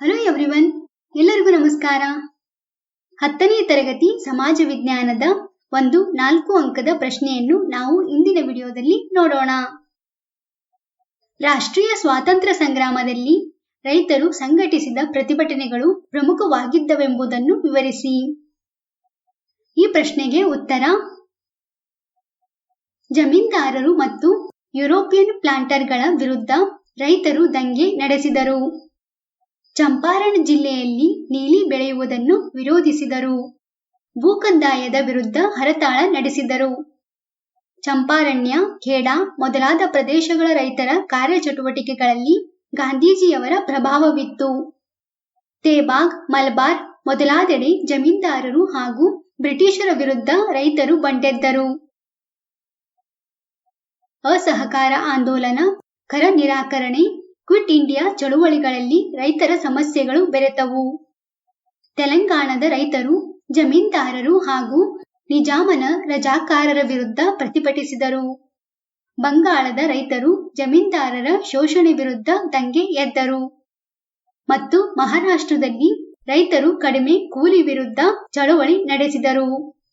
Hello everyone ಎಲ್ಲರಿಗೂ ನಮಸ್ಕಾರ. ಹತ್ತನೇ ತರಗತಿ ಸಮಾಜ ವಿಜ್ಞಾನದ ಒಂದು ನಾಲ್ಕು ಅಂಕದ ಪ್ರಶ್ನೆಯನ್ನು ನಾವು ಇಂದಿನ ವಿಡಿಯೋದಲ್ಲಿ ನೋಡೋಣ. ರಾಷ್ಟ್ರೀಯ ಸ್ವಾತಂತ್ರ್ಯ ಸಂಗ್ರಾಮದಲ್ಲಿ ರೈತರು ಸಂಘಟಿಸಿದ ಪ್ರತಿಭಟನೆಗಳು ಪ್ರಮುಖವಾಗಿದ್ದವೆಂಬುದನ್ನು ವಿವರಿಸಿ. ಈ ಪ್ರಶ್ನೆಗೆ ಉತ್ತರ, ಜಮೀನ್ದಾರರು ಮತ್ತು ಯುರೋಪಿಯನ್ ಪ್ಲಾಂಟರ್ಗಳ ವಿರುದ್ಧ ರೈತರು ದಂಗೆ ನಡೆಸಿದರು. ಚಂಪಾರಣ್ ಜಿಲ್ಲೆಯಲ್ಲಿ ನೀಲಿ ಬೆಳೆಯುವುದನ್ನು ವಿರೋಧಿಸಿದರು. ಭೂಕಂದಾಯದ ವಿರುದ್ಧ ಹರತಾಳ ನಡೆಸಿದರು. ಚಂಪಾರಣ್ಯ, ಖೇಡಾ ಮೊದಲಾದ ಪ್ರದೇಶಗಳ ರೈತರ ಕಾರ್ಯಚಟುವಟಿಕೆಗಳಲ್ಲಿ ಗಾಂಧೀಜಿಯವರ ಪ್ರಭಾವವಿತ್ತು. ತೇಬಾಗ್, ಮಲ್ಬಾರ್ ಮೊದಲಾದೆಡೆ ಜಮೀನ್ದಾರರು ಹಾಗೂ ಬ್ರಿಟಿಷರ ವಿರುದ್ಧ ರೈತರು ಬಂಡೆದ್ದರು. ಅಸಹಕಾರ ಆಂದೋಲನ, ಕರ ನಿರಾಕರಣೆ ಕ್ವಿಟ್ ಇಂಡಿಯಾ ಚಳುವಳಿಗಳಲ್ಲಿ ರೈತರ ಸಮಸ್ಯೆಗಳು ಬೆರೆತವು. ತೆಲಂಗಾಣದ ರೈತರು, ಜಮೀನ್ದಾರರು ಹಾಗೂ ನಿಜಾಮನ ರಜಾಕಾರರ ವಿರುದ್ಧ ಪ್ರತಿಭಟಿಸಿದರು. ಬಂಗಾಳದ ರೈತರು, ಜಮೀನ್ದಾರರ ಶೋಷಣೆ ವಿರುದ್ಧ ದಂಗೆ ಎದ್ದರು. ಮತ್ತು ಮಹಾರಾಷ್ಟ್ರದಲ್ಲಿ ರೈತರು ಕಡಿಮೆ ಕೂಲಿ ವಿರುದ್ಧ ಚಳವಳಿ ನಡೆಸಿದರು.